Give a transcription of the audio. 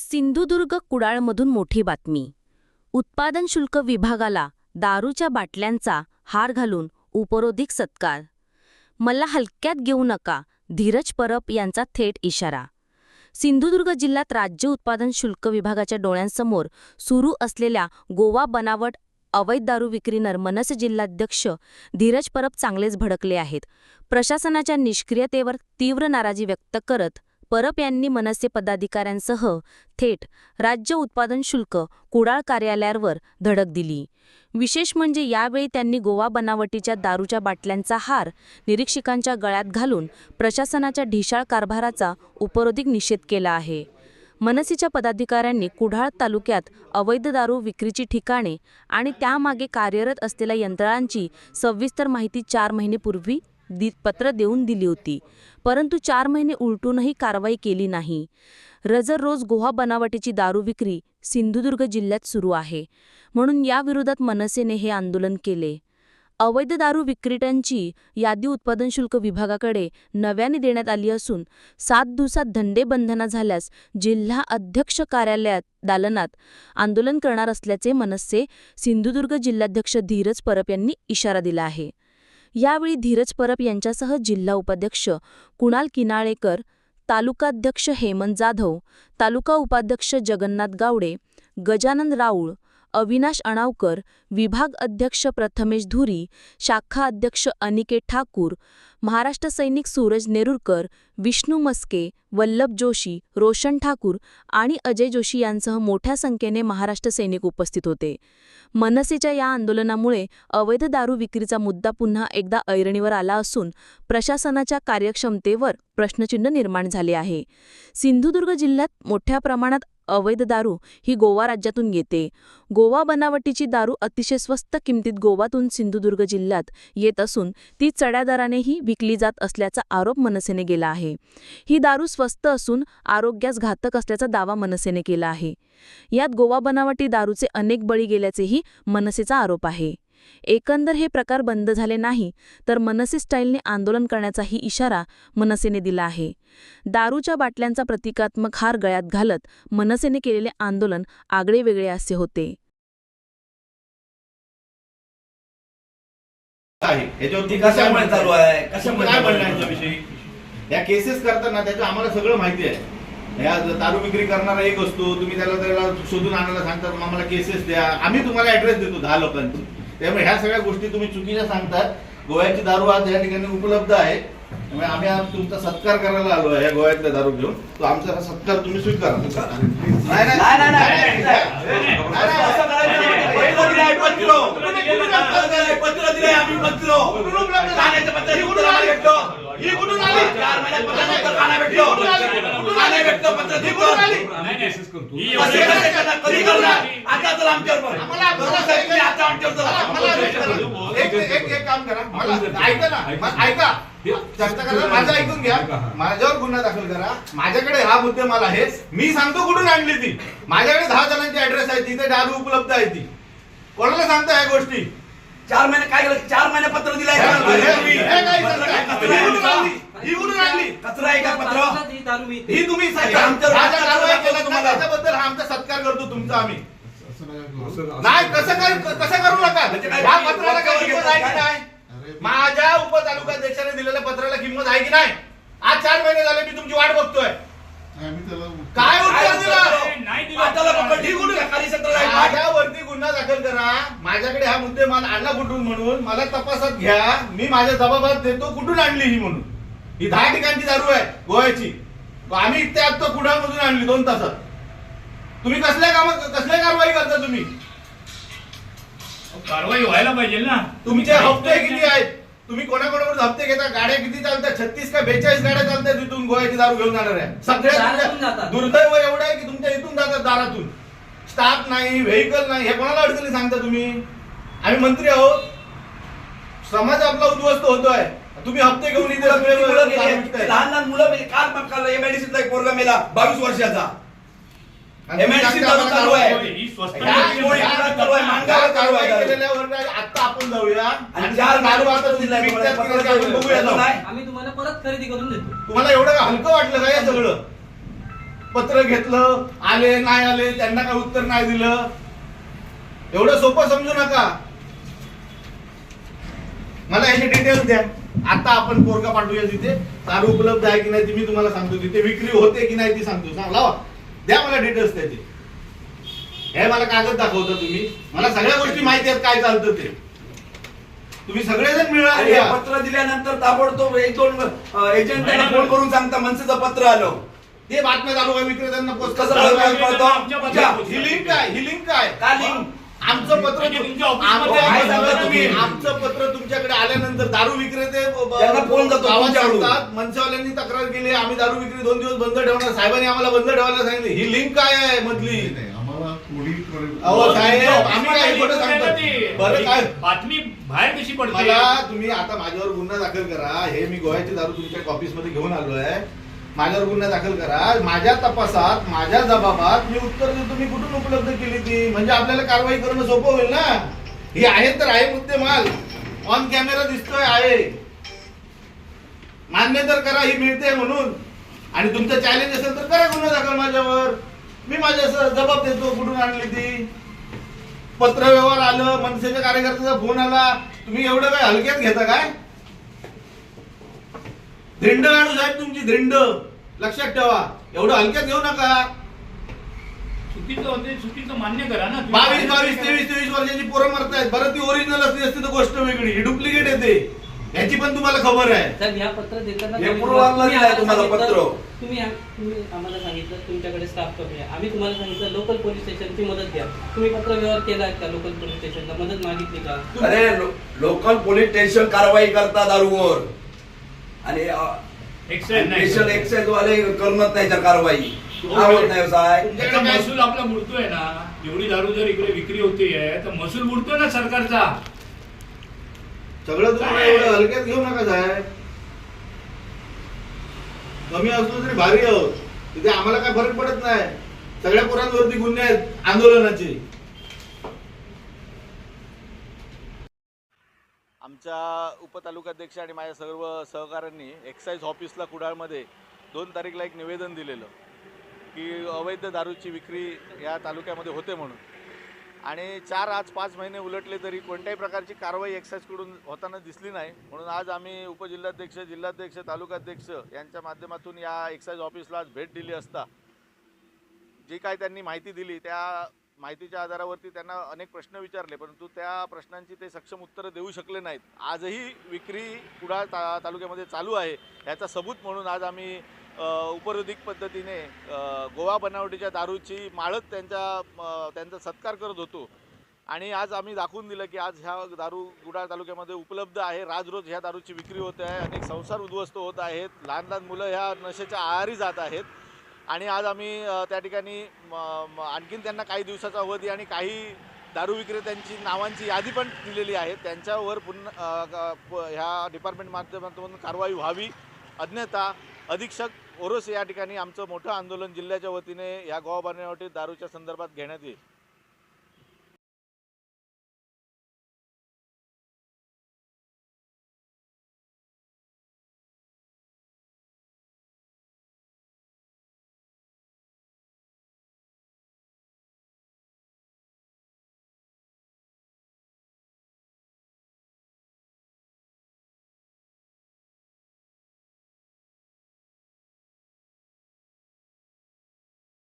सिंधुदुर्ग कुडाळमधून मोठी बातमी. उत्पादन शुल्क विभागाला दारूच्या बाटल्यांचा हार घालून उपरोधिक सत्कार. मला हलक्यात घेऊ नका धीरज परब यांचा थेट इशारा. सिंधुदुर्ग जिल्ह्यात राज्य उत्पादन शुल्क विभागाच्या डोळ्यांसमोर सुरू असलेल्या गोवा बनावट अवैध दारू विक्रीनर मनसे जिल्हाध्यक्ष धीरज परब चांगलेच भडकले आहेत. प्रशासनाच्या निष्क्रियतेवर तीव्र नाराजी व्यक्त करत परब यांनी मनसे पदाधिकाऱ्यांसह थेट राज्य उत्पादन शुल्क कुडाळ कार्यालयावर धडक दिली. विशेष म्हणजे यावेळी त्यांनी गोवा बनावटीच्या दारूच्या बाटल्यांचा हार निरीक्षकांच्या गळ्यात घालून प्रशासनाच्या ढिशाळ कारभाराचा उपरोधिक निषेध केला आहे. मनसेच्या पदाधिकाऱ्यांनी कुडाळ तालुक्यात अवैध दारू विक्रीची ठिकाणे आणि त्यामागे कार्यरत असलेल्या यंत्रणांची सविस्तर माहिती चार महिनेपूर्वी दि पत्र देऊन दिली होती. परंतु चार महिने उलटूनही कारवाई केली नाही. रजर रोज गोवा बनावटीची दारू विक्री सिंधुदुर्ग जिल्ह्यात सुरू आहे. म्हणून याविरोधात मनसेने हे आंदोलन केले. अवैध दारू विक्रेत्यांची यादी उत्पादन शुल्क विभागाकडे नव्याने देण्यात आली असून सात दिवसात धंदे बंधना झाल्यास जिल्हा अध्यक्ष कार्यालयात दालनात आंदोलन करणार असल्याचे मनसे सिंधुदुर्ग जिल्हाध्यक्ष धीरज परब यांनी इशारा दिला आहे. यावेळी धीरज परब यांच्यासह जिल्हा उपाध्यक्ष कुणाल किनाळेकर तालुकाध्यक्ष हेमंत जाधव तालुका उपाध्यक्ष जगन्नाथ गावडे गजानन राऊळ अविनाश अणावकर विभाग अध्यक्ष प्रथमेश धुरी शाखा अध्यक्ष अनिकेत ठाकूर महाराष्ट्र सैनिक सूरज नेरुरकर विष्णू मस्के वल्लभ जोशी रोशन ठाकूर आणि अजय जोशी यांसह मोठ्या संख्येने महाराष्ट्र सैनिक उपस्थित होते. मनसेच्या या आंदोलनामुळे अवैध दारू विक्रीचा मुद्दा पुन्हा एकदा ऐरणीवर आला असून प्रशासनाच्या कार्यक्षमतेवर प्रश्नचिन्ह निर्माण झाले आहे. सिंधुदुर्ग जिल्ह्यात मोठ्या प्रमाणात अवैध दारू ही गोवा राज्यातून येते. गोवा बनावटीची दारू अतिशय स्वस्त किमतीत गोवातून सिंधुदुर्ग जिल्ह्यात येत असून ती चढ्या दरानेही विकली जात असल्याचा आरोप मनसेने केला आहे. ही दारू स्वस्त असून आरोग्यास घातक असल्याचा दावा मनसेने केला आहे. यात गोवा बनावटी दारूचे अनेक बळी गेल्याचेही मनसेचा आरोप आहे. एकंदर हे प्रकार बंद झाले नाही तर मनसे स्टाईलने आंदोलन करण्याचाही इशारा मनसेने दिला आहे. दारूच्या बाटल्यांचा प्रतिकात्मक हार गळ्यात घालत मनसेने केलेले आंदोलन आगळे वेगळे असे होते. चालू आहे? या केसेस करताना त्याचं आम्हाला सगळं माहिती आहे. या दारू विक्री करणारा एक असतो तुम्ही त्याला त्याला शोधून आणायला सांगतात मग आम्हाला केसेस द्या. आम्ही तुम्हाला ऍड्रेस देतो दहा लोकांची. त्यामुळे ह्या सगळ्या गोष्टी तुम्ही चुकीच्या सांगतात. गोव्याची दारू आज या ठिकाणी उपलब्ध आहे. त्यामुळे आम्ही आज तुमचा सत्कार करायला आलो आहे या गोव्यातल्या दारू घेऊन. तो आमचा हा सत्कार तुम्ही स्वीकारा. नाही नाही, नाही, नाही, नाही. पत्र आलं दिलं. कसे करणार? कधी करणार? आता आमच्यावर बघ. आम्हाला आहे आता आमच्यावर मला. एक एक एक काम करा. मला ऐका ना. मला ऐका. चर्चा करा. माझं ऐकून घ्या. माझ्यावर गुन्हा दाखल करा. माझ्याकडे हा मुद्देमाल आहे. मी सांगतो कुठून आणली ती. माझ्याकडे दहा जणांची ऍड्रेस आहे. तिथे दारू उपलब्ध आहे ती. कोणाला सांगता या गोष्टी? चार महिने काय केलं? चार महिने पत्र दिलंय. हे- हे- हे- हे काय पत्र काय? सांगता? कचरा ही? आणली? ही कचरा आहे का पत्र ही तुम्ही कारवाई तुम्हाला. त्याच्याबद्दल हा आमचा सत्कार करतो तुमचा आम्ही. नाही. कसं काय कसं करू नका? म्हणजे काय? या पत्राला काय वरच्यावर किंमत आहे की घेतात नाही? माझ्या उपतालुकाध्यक्षाने दिलेल्या पत्राला किंमत आहे की नाही? आज चार महिने झाले मी तुमची वाट बघतोय. काय उत्तर दिलं? पाटाला पकड, ही कुठे खाली सत्र आहे? माझ्यावरती गुन्हा दाखल करा. माझ्याकडे हा मुद्दे माल आणला कुठून म्हणून? मला तपासात घ्या. मी माझ्या जबाबात देतो. कुठून आणली ही म्हणून? ही दहा ठिकाणची दारू आहे गोव्याची. आम्ही इथे आता कुडामधून आणली दोन तासात. तुम्ही कसल्या काम कसल्या कारवाई करता तुम्ही? कारवाई व्हायला पाहिजे ना. तुमचे हप्ते किती आहेत? तुम्ही कोणाकोणाकडून हप्ते घेता? गाड्या किती चालतात? छत्तीस का बेचाळीस गाड्या चालतात तिथून गोव्याची दारू घेऊन जाणार आहे सगळ्या. दुर्दैव एवढं आहे की तुमच्या इथून जातात दारातून. स्टाफ नाही व्हेकल नाही हे कोणाला अडचणी सांगता तुम्ही? आम्ही मंत्री आहोत. समाज आपला उद्ध्वस्त होतोय. तुम्ही हप्ते घेऊन इथे मुलं गेली? लहान लहान मुलं मेली. काल मग काल एमआयडीसीचा एक पोरगा मेला. बावीस वर्षाचा. आणि चालू आहे. ही स्वस्त या- गोळी या- पुन्हा चालू आहे, मांगावर या कारवाई कारवाई झाली. केलेल्यावर आता आपण जाऊया. आणि चार दारू आता दिलाय तुम्ही विकतात की तुम्हाला. नाही ते आपण बघूया. नाही. आम्ही तुम्हाला परत खरेदी करून देतो. तुम्हाला एवढं हलकं वाटलं का हे सगळं? पत्र घेतलं आले नाही आले त्यांना काही उत्तर नाही दिलं? एवढं सोपं समजू नका. मला याचे डिटेल्स द्या. आता आपण पोरगा पाठवूया तिथे. दारू उपलब्ध आहे की नाही ती मी तुम्हाला सांगतो. तिथे विक्री होते की नाही ती सांगतो. सांग लावा. द्या मला डिटेल्स त्याचे. हे मला कागद दाखवता तुम्ही. मला सगळ्या गोष्टी माहिती आहेत काय चालतं ते. तुम्ही सगळेजण मिळा आणि हे पत्र दिल्यानंतर ताबडतोब एक दोन एजंटांना फोन करून सांगता मनसेचं पत्र आलं. ते बातम्या चालू आहे विक्रेत्यांना पोस्ट कसं ही लिंक काय ही लिंक काय का link? आमचं पत्र म्हणजे तुमच्या ऑफिसमध्ये आमचं- आहे पत्र तुमच्याकडे आल्यानंतर दारू विक्रेते फोन गावात मनसेवाल्यांनी तक्रार केली आम्ही दारू विक्री दोन दिवस बंद ठेवणार साहेबांनी आम्हाला बंद ठेवायला सांगितली. ही लिंक काय आहे मधली? बातमी बाहेर कशी पडते? मला तुम्ही आता माझ्यावर गुन्हा दाखल करा. हे मी गोव्याची दारू तुमच्या ऑफिसमध्ये घेऊन आलोय. माझ्यावर गुन्हा दाखल करा. माझ्या तपासात माझ्या जबाबात मी उत्तर देतो. मी कुठून उपलब्ध केली ती? म्हणजे आपल्याला कारवाई करणं सोपं होईल ना? ही आहे तर आहे मुद्दे माल ऑन कॅमेरा दिसतोय आहे. मान्य तर करा ही मिळते म्हणून. आणि तुमचं चॅलेंज असेल तर करा गुन्हा दाखल माझ्यावर. मी माझ्या जबाब देतो कुठून आणली ती? पत्र व्यवहार आलं मनसेच्या कार्यकर्त्याचा फोन आला. तुम्ही एवढं काय हलक्यात घेता काय? धिंड काढू साहेब तुमची धिंड लक्षात ठेवा. एवढं हलक्यात घेऊ नका. चुकीचं होते चुकीचं मान्य करा ना तुम्ही. बावीस बावीस तेवीस तेवीस वर्षाची पोरं मरतायत. बरं ती ओरिजिनल असली असती तर गोष्ट वेगळी. ही डुप्लिकेट येते. याची पण तुम्हाला खबर आहे. साहेब ह्या पत्र देताना हे तुम्ही- पूर्वांगला तुम्ही दिलंय आम्हाला तुम्हाला सांगितलं- पत्र. तुम्ही तुम्ही आम्हाला सांगितलं तुमच्याकडे स्टाफ कमी आहे. आम्ही तुम्हाला सांगितलं लोकल पोलीस स्टेशनची मदत घ्या. तुम्ही पत्र व्यवहार केला का लोकल पोलीस स्टेशनला मदत मागितली का? अरे लोकल पोलीस स्टेशन कारवाई करता दारूवर. आणि. स्पेशल एक्सेल वाले करणार नाही त्या कारवाई. होत नाही साहेब. त्याचा महसूल आपला बुडतोय ना. एवढी दारू जर इकडे विक्री होतीये तर महसूल बुडतोय ना सरकारचा. सगळं तुम्हाला? एवढं हलक्यात घेऊ नका साहेब. कमी असलो तरी भारी आहोत. तिथे आम्हाला काय फरक पडत नाही. सगळ्या पोरांवरती गुन्हे आहेत आंदोलनाचे. आमच्या उपतालुकाध्यक्ष आणि माझ्या सर्व सहकाऱ्यांनी एक्साईज ऑफिसला कुडाळमध्ये दोन तारीखला एक निवेदन दिलेलं की अवैध दारूची विक्री या तालुक्यामध्ये होते म्हणून. आणि चार आज पाच महिने उलटले तरी कोणत्याही प्रकारची कारवाई एक्साईजकडून होताना दिसली नाही. म्हणून आज आम्ही उपजिल्हाध्यक्ष जिल्हाध्यक्ष तालुकाध्यक्ष यांच्या माध्यमातून या एक्साईज ऑफिसला आज भेट दिली असता. जी काय त्यांनी माहिती दिली त्या माहितीच्या आधारावरती त्यांना अनेक प्रश्न विचारले परंतु त्या प्रश्नांची ते सक्षम उत्तरं देऊ शकले नाहीत. आजही विक्री कुडाळ ता तालुक्यामध्ये चालू आहे. याचा सबूत म्हणून आज आम्ही उपरोधिक पद्धतीने गोवा बनावटीच्या दारूची माळत त्यांच्या त्यांचा सत्कार करत होतो. आणि आज आम्ही दाखवून दिलं की आज ह्या दारू गुडाळ तालुक्यामध्ये उपलब्ध आहे. राज रोज ह्या दारूची विक्री होते आहे. अनेक संसार उद्ध्वस्त होत आहेत. लहान लहान मुलं ह्या नशेच्या आहारी जात आहेत. आणि आज आम्ही त्या ठिकाणी आणखीन त्यांना काही दिवसाचा अवधी आणि काही दारू विक्रेत्यांची नावांची यादी पण दिलेली आहे. त्यांच्यावर पुन्हा ह्या डिपार्टमेंट माध्यमातून कारवाई व्हावी. अज्ञता अधीक्षक ओरोस या ठिकाणी आमचं मोठं आंदोलन जिल्ह्याच्या वतीने या गोवा बनावटी दारूच्या संदर्भात घेण्यात येईल.